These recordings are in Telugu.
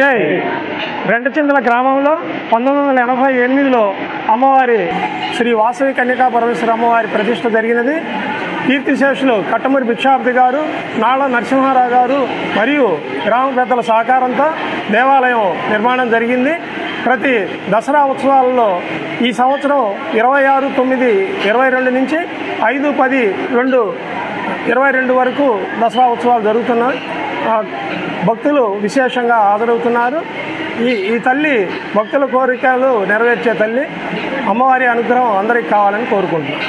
జై. రెంటచింతల గ్రామంలో పంతొమ్మిది వందల ఎనభై ఎనిమిదిలో అమ్మవారి శ్రీ వాసవి కన్యకా పరమేశ్వర అమ్మవారి ప్రతిష్ట జరిగినది. కీర్తిశేషులు కట్టమూరి భిక్షార్థి గారు నాళ నరసింహారావు గారు మరియు గ్రామ పెద్దల సహకారంతో దేవాలయం నిర్మాణం జరిగింది. ప్రతి దసరా ఉత్సవాలలో ఈ సంవత్సరం ఇరవై ఆరు తొమ్మిది ఇరవై రెండు నుంచి ఐదు పది రెండు ఇరవై రెండు వరకు దసరా ఉత్సవాలు జరుగుతున్నాయి. భక్తులు విశేషంగా ఆదరవుతున్నారు ఈ ఈ తల్లి భక్తుల కోరికలు నెరవేర్చే తల్లి అమ్మవారి అనుగ్రహం అందరికి కావాలని కోరుకుంటున్నాను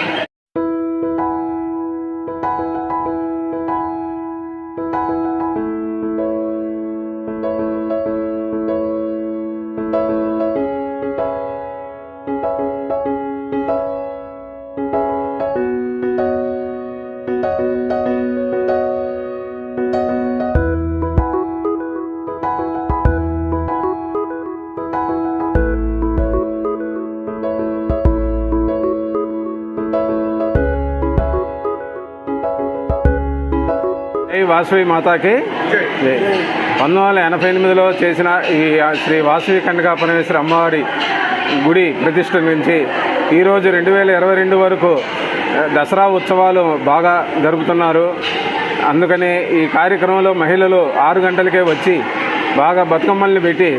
వాసవి మాతాకి. పంతొమ్మిది వందల ఎనభై ఎనిమిదిలో చేసిన ఈ శ్రీ వాసవి కన్యకా పరమేశ్వర అమ్మవారి గుడి ప్రతిష్ట నుంచి ఈరోజు రెండు వేల ఇరవై రెండు వరకు దసరా ఉత్సవాలు బాగా జరుపుతున్నారు అందుకని ఈ కార్యక్రమంలో మహిళలు ఆరు గంటలకే వచ్చి బాగా బతుకమ్మల్ని పెట్టి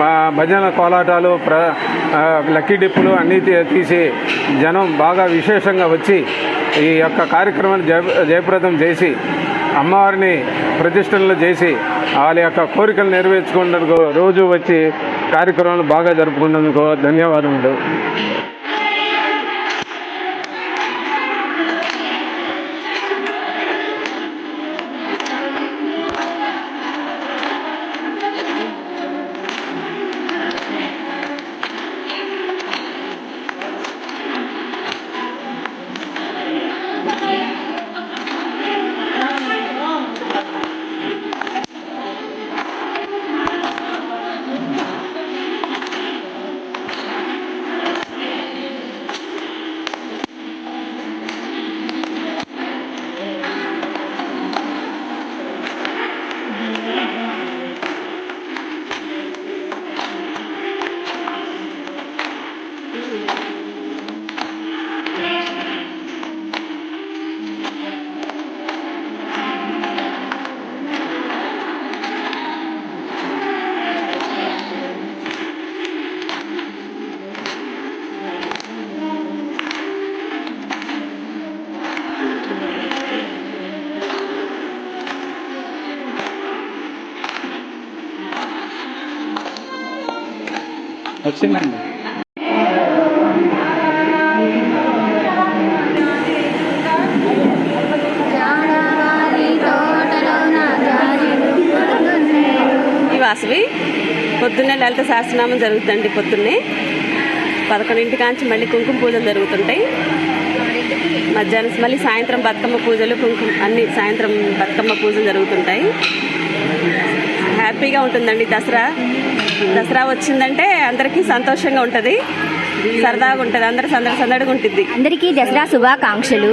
మా భజన కోలాటాలు ప్ర లక్కీ డిప్పులు అన్నీ తీసి జనం బాగా విశేషంగా వచ్చి ఈ యొక్క కార్యక్రమాన్ని జయ జయప్రదం చేసి అమ్మవారిని ప్రతిష్టలు చేసి వాళ్ళ యొక్క కోరికలు నెరవేర్చుకున్నందుకు రోజు వచ్చి కార్యక్రమాలు బాగా జరుపుకున్నందుకు ధన్యవాదములు. వచ్చిందండి. వాసవి పొద్దున్నే లలిత శాస్త్రనామం జరుగుతుందండి పొద్దున్నే. పదకొండింటి కాంచి మళ్ళీ కుంకుమ పూజలు జరుగుతుంటాయి. మధ్యాహ్నం మళ్ళీ సాయంత్రం బతుకమ్మ పూజలు కుంకుమ అన్ని సాయంత్రం బతుకమ్మ పూజలు జరుగుతుంటాయి. హ్యాపీగా ఉంటుందండి దసరా. దసరా వచ్చిందంటే అందరికీ సంతోషంగా ఉంటుంది. సరదాగా ఉంటుంది. అందరు సందడి సందడిగా ఉంటుంది అందరికీ దసరా శుభాకాంక్షలు.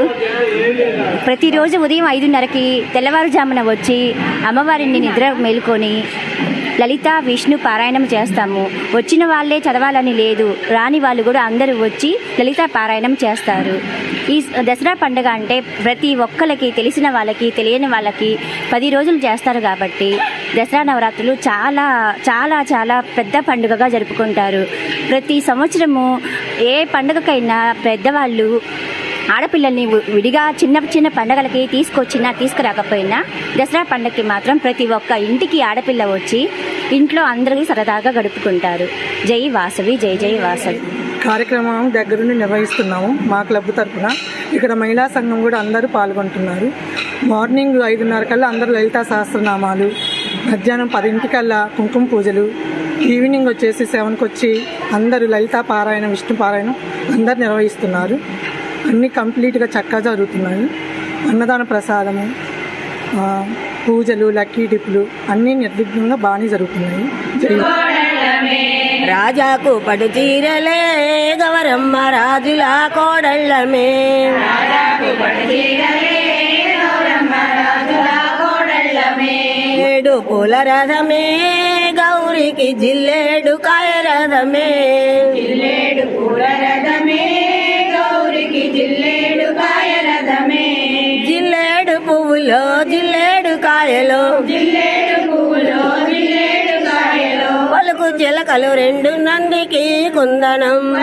ప్రతిరోజు ఉదయం ఐదున్నరకి తెల్లవారుజామున వచ్చి అమ్మవారిని నిద్ర మేలుకొని లలిత విష్ణు పారాయణం చేస్తాము. వచ్చిన వాళ్ళే చదవాలని లేదు. రాని వాళ్ళు కూడా అందరూ వచ్చి లలిత పారాయణం చేస్తారు. ఈ దసరా పండుగ అంటే ప్రతి ఒక్కరికి తెలిసిన వాళ్ళకి తెలియని వాళ్ళకి పది రోజులు చేస్తారు కాబట్టి దసరా నవరాత్రులు చాలా చాలా చాలా పెద్ద పండుగగా జరుపుకుంటారు. ప్రతి సంవత్సరము ఏ పండుగకైనా పెద్దవాళ్ళు ఆడపిల్లల్ని విడిగా చిన్న చిన్న పండగలకి తీసుకొచ్చినా తీసుకురాకపోయినా దసరా పండగకి మాత్రం ప్రతి ఒక్క ఇంటికి ఆడపిల్ల వచ్చి ఇంట్లో అందరికీ సరదాగా గడుపుకుంటారు. జై వాసవి జై జై వాసవి. కార్యక్రమం దగ్గరుండి నిర్వహిస్తున్నాము మా క్లబ్ తరఫున ఇక్కడ మహిళా సంఘం కూడా అందరూ పాల్గొంటున్నారు. మార్నింగ్ ఐదున్నర కల్లా అందరూ లలితా సహస్రనామాలు మధ్యాహ్నం పదింటికల్లా కుంకుమ పూజలు ఈవినింగ్ వచ్చేసి సెవెన్కి వచ్చి అందరూ లలితా పారాయణం విష్ణు పారాయణం అందరు నిర్వహిస్తున్నారు. అన్నీ కంప్లీట్గా చక్కగా జరుగుతున్నాయి. అన్నదాన ప్రసాదము పూజలు లక్కీ టిప్పులు అన్నీ నిర్విఘ్నంగా బాగానే జరుగుతున్నాయి. రాజాకు పడు చీరలే గవరమ్మ రాజుల కోడళ్ళమే. ఏడు పూల రథమే గౌరికి జిల్లేడు కాయ రథమే. జిల్లేడు పూల రథమే గౌరికి జిల్లేడు కాయ రథమే. జిల్లేడు పువ్వులో జిల్లేడు కాయలో. జిల్లేడు పలుకు చిలకలు రెండు నందికి కుందనం.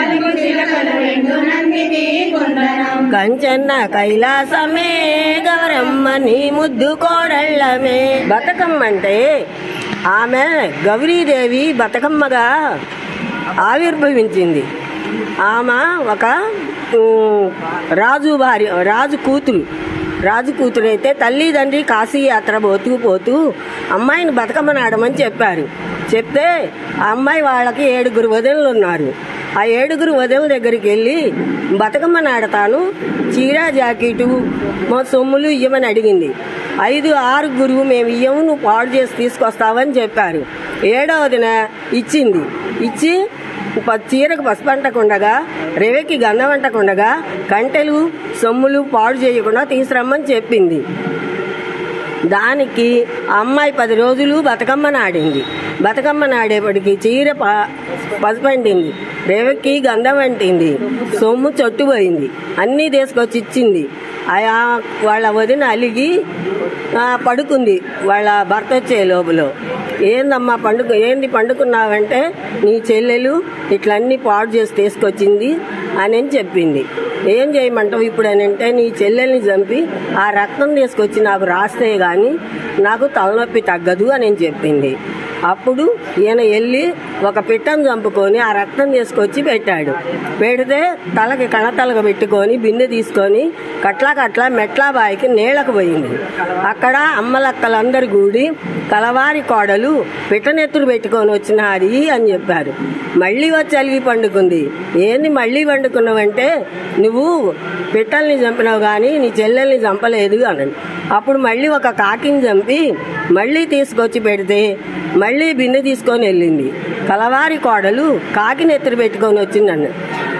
కంచన్న కైలాసమే గౌరమ్మ నీ ముద్దు కోడళ్ళమే. బతకమ్మంటే ఆమె గౌరీదేవి బతుకమ్మగా ఆవిర్భవించింది. ఆమె ఒక రాజు భార్య రాజు కూతురు. రాజు కూతురు అయితే తల్లిదండ్రి కాశీ యాత్ర పోతూ పోతూ అమ్మాయిని బతుకమ్మ నాడమని చెప్పారు. చెప్తే ఆ అమ్మాయి వాళ్ళకి ఏడుగురు వదినలు ఉన్నారు. ఆ ఏడుగురు వదినల దగ్గరికి వెళ్ళి బతుకమ్మ నాడతాను చీర జాకెటు మా సొమ్ములు ఇవ్వమని అడిగింది. ఐదు ఆరుగురు మేము ఇయ్యము నువ్వు పాడు చేసి తీసుకొస్తావని చెప్పారు. ఏడవదిన ఇచ్చింది. ఇచ్చి చీరకు పసుపంటకుండగా అంటకుండగా రేవెకి గంధం అంటకుండగా కంటెలు సొమ్ములు పాడు చేయకుండా తీసురమ్మని చెప్పింది. దానికి అమ్మాయి పది రోజులు బతుకమ్మ నాడింది బతుకమ్మ నాడేపటికి చీర ప- పసుపంటింది రేవెక్కి గంధం అంటింది. సొమ్ము చొట్టుపోయింది. అన్నీ తీసుకొచ్చి ఇచ్చింది వాళ్ళ వదిన అలిగి పడుకుంది వాళ్ళ భర్త వచ్చే లోపల. ఏందమ్మా పండుగ ఏంది పండుకున్నావంటే నీ చెల్లెలు ఇట్లన్నీ పాడు చేసి తీసుకొచ్చింది అని చెప్పింది. ఏం చేయమంటావు ఇప్పుడు అని అంటే నీ చెల్లెల్ని చంపి ఆ రక్తం తీసుకొచ్చి నాకు రాస్తే కానీ నాకు తలనొప్పి తగ్గదు అని చెప్పింది. అప్పుడు ఈయన వెళ్ళి ఒక పిట్టను చంపుకొని ఆ రక్తం తీసుకొచ్చి పెట్టాడు. పెడితే తలకి కణతలక పెట్టుకొని బిందె తీసుకొని కట్లా కట్లా మెట్లాబాయికి నీళ్ళకు పోయింది. అక్కడ అమ్మలక్కలందరి గూడి కలవారి కోడలు పిట్టనెత్తులు పెట్టుకొని వచ్చినది అని చెప్పారు. మళ్ళీ వచ్చి అలిగి పండుకుంది. ఏంది మళ్ళీ పండుకున్నావంటే నువ్వు పిట్టల్ని చంపినావు కానీ నీ చెల్లెల్ని చంపలేదు అని అప్పుడు మళ్ళీ ఒక కాకిని చంపి మళ్ళీ తీసుకొచ్చి పెడితే మళ్ళీ బిందె తీసుకొని వెళ్ళింది. కలవారి కోడలు కాకిని ఎత్తురు పెట్టుకొని నన్ను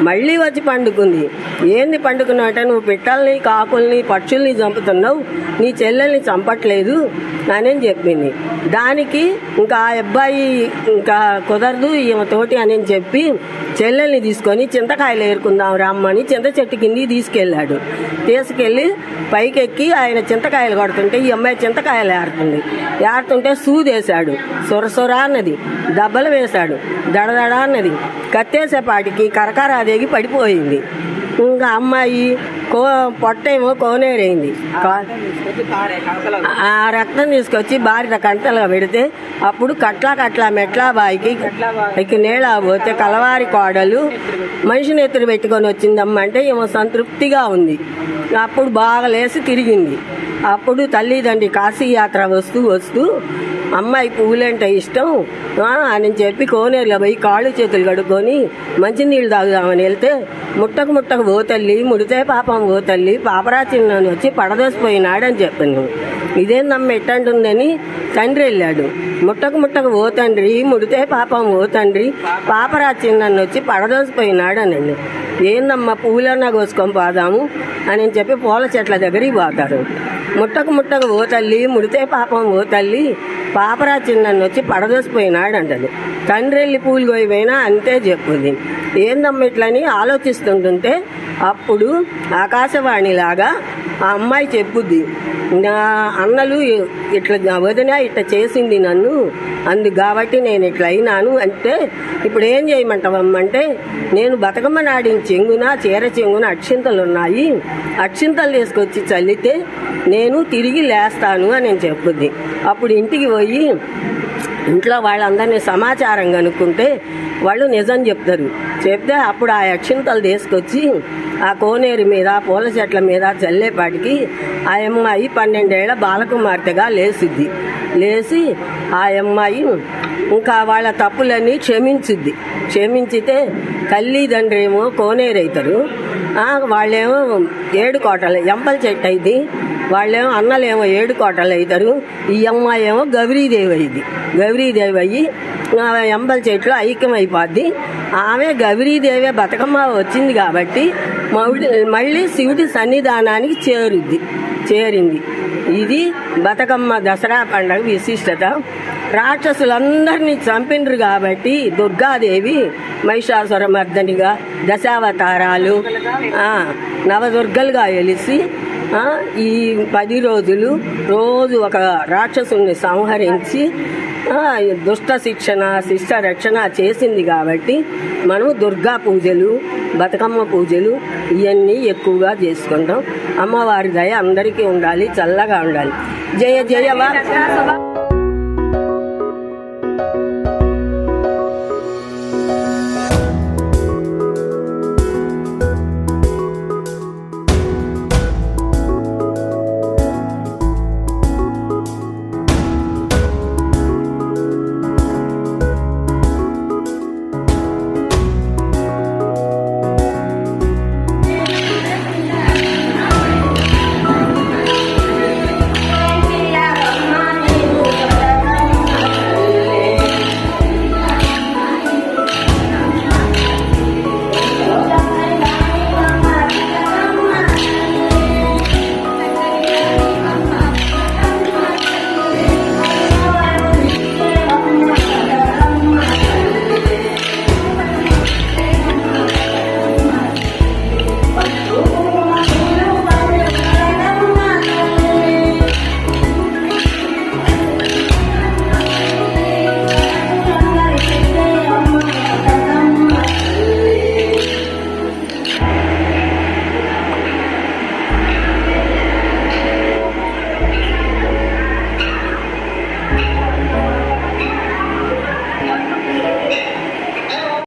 మళ్ళీ వచ్చి పండుకుంది. ఏంది పండుకున్నావంటే? నువ్వు పిట్టల్ని కాకుల్ని పక్షుల్ని చంపుతున్నావు. నీ చెల్లెల్ని చంపట్లేదు అని చెప్పింది. దానికి ఇంకా ఆ అబ్బాయి ఇంకా కుదరదు ఈమె తోటి అని చెప్పి చెల్లెల్ని తీసుకొని చింతకాయలు ఏరుకుందాం రమ్మని చింత చెట్టు కింది తీసుకెళ్ళాడు. తీసుకెళ్ళి పైకెక్కి ఆయన చింతకాయలు కొడుతుంటే ఈ అమ్మాయి చింతకాయలు ఏరుతుంది. ఏరుతుంటే సూదేశాడు సొరసొర అన్నది. దెబ్బలు వేశాడు. దడదడ అన్నది. కత్తేసేపాటికి కరకరాదేగి పడిపోయింది. ఇంకా అమ్మాయి కో పొట్టేమో కోనేరైంది. ఆ రక్తం తీసుకొచ్చి భార్య కంటలుగా పెడితే అప్పుడు కట్లా కట్లా మెట్లా బాయికి ఇక నీళ్ళ పోతే కలవారి కోడలు మనిషిని ఎత్తురు పెట్టుకొని వచ్చిందమ్మ అంటే ఏమో సంతృప్తిగా ఉంది. అప్పుడు బాగా లేసి తిరిగింది. అప్పుడు తల్లిదండ్రి కాశీయాత్ర వస్తూ వస్తూ అమ్మాయి పువ్వులంటే ఇష్టం. అని చెప్పి కోనేరులో పోయి కాళ్ళు చేతులు కడుక్కొని మంచినీళ్ళు తాగుదామని వెళ్తే ముట్టకు ముట్టకు పోతల్లి ముడితే పాపం పోతల్లి తల్లి వచ్చి పడదోసిపోయినాడని చెప్పాను. ఇదేందమ్మ ఎట్టంటుందని తండ్రి వెళ్ళాడు. ముట్టకు ముట్టకు ఓ తండ్రి ముడితే పాపం ఓ తండ్రి పాపరాచిన్నని వచ్చి పడదోసిపోయినాడు అనండి ఏందమ్మా పువ్వులన్నా కోసుకొని పోదాము అని చెప్పి పూల చెట్ల దగ్గరికి పోతారు ముట్టకు ముట్టకు ఓ తల్లి ముడితే పాపం ఓ తల్లి పాపరా చిన్నన్ను వచ్చి పడదోసిపోయినాడు అంటది తండ్రి వెళ్ళి పూలు కోయిపోయినా అంతే చెప్పుంది. ఏందమ్మ ఇట్లని ఆలోచిస్తుంటుంటే అప్పుడు ఆకాశవాణిలాగా ఆ అమ్మాయి చెప్పుద్ది నా అన్నలు ఇట్లా వదిన ఇట్లా చేసింది నన్ను అందు కాబట్టి నేను ఇట్లా అయినాను అంటే ఇప్పుడు ఏం చేయమంటావమ్మంటే నేను బతుకమ్మ నాడిన చెంగున చీర చెంగున అక్షింతలు ఉన్నాయి అక్షింతలు తీసుకొచ్చి చల్లితే నేను తిరిగి లేస్తాను అని నేను చెప్పుద్ది. అప్పుడు ఇంటికి పోయి ఇంట్లో వాళ్ళందరినీ సమాచారం కనుక్కుంటే వాళ్ళు నిజం చెప్తారు. చెప్తే అప్పుడు ఆ అక్షింతలు తీసుకొచ్చి ఆ కోనేరు మీద పూల చెట్ల మీద చల్లేపాటికి ఆ అమ్మాయి పన్నెండేళ్ళ బాలకుమార్తెగా లేసిద్ది లేచి ఆ అమ్మాయి ఇంకా వాళ్ళ తప్పులన్నీ క్షమించుద్ది. క్షమించితే తల్లిదండ్రి ఏమో కోనేరు అవుతారు. వాళ్ళేమో ఏడు కోటలు ఎంపల చెట్టు అయింది. వాళ్ళేమో అన్నలేమో ఏడు కోటలు అవుతారు. ఈ అమ్మాయి ఏమో గౌరీదేవి అయ్యింది గౌరీదేవి అయ్యి ఆ ఎంబల చెట్లు ఐక్యమైపోద్ది. ఆమె గౌరీదేవి బతుకమ్మ వచ్చింది కాబట్టి మౌడి మళ్ళీ శివుడి సన్నిధానానికి చేరుద్ది. చేరింది. ఇది బతుకమ్మ దసరా పండుగ విశిష్టత. రాక్షసులందరినీ చంపిండ్రు కాబట్టి దుర్గాదేవి మహిషాసుర మర్దనిగా దశావతారాలు నవదుర్గలుగా వెలిసి ఈ పది రోజులు రోజు ఒక రాక్షసుని సంహరించి దుష్ట శిక్షణ శిష్ట రక్షణ చేసింది కాబట్టి మనం దుర్గా పూజలు బతుకమ్మ పూజలు ఇవన్నీ ఎక్కువగా చేసుకుంటాం. అమ్మవారి దయ అందరికీ ఉండాలి చల్లగా ఉండాలి. జయ జయ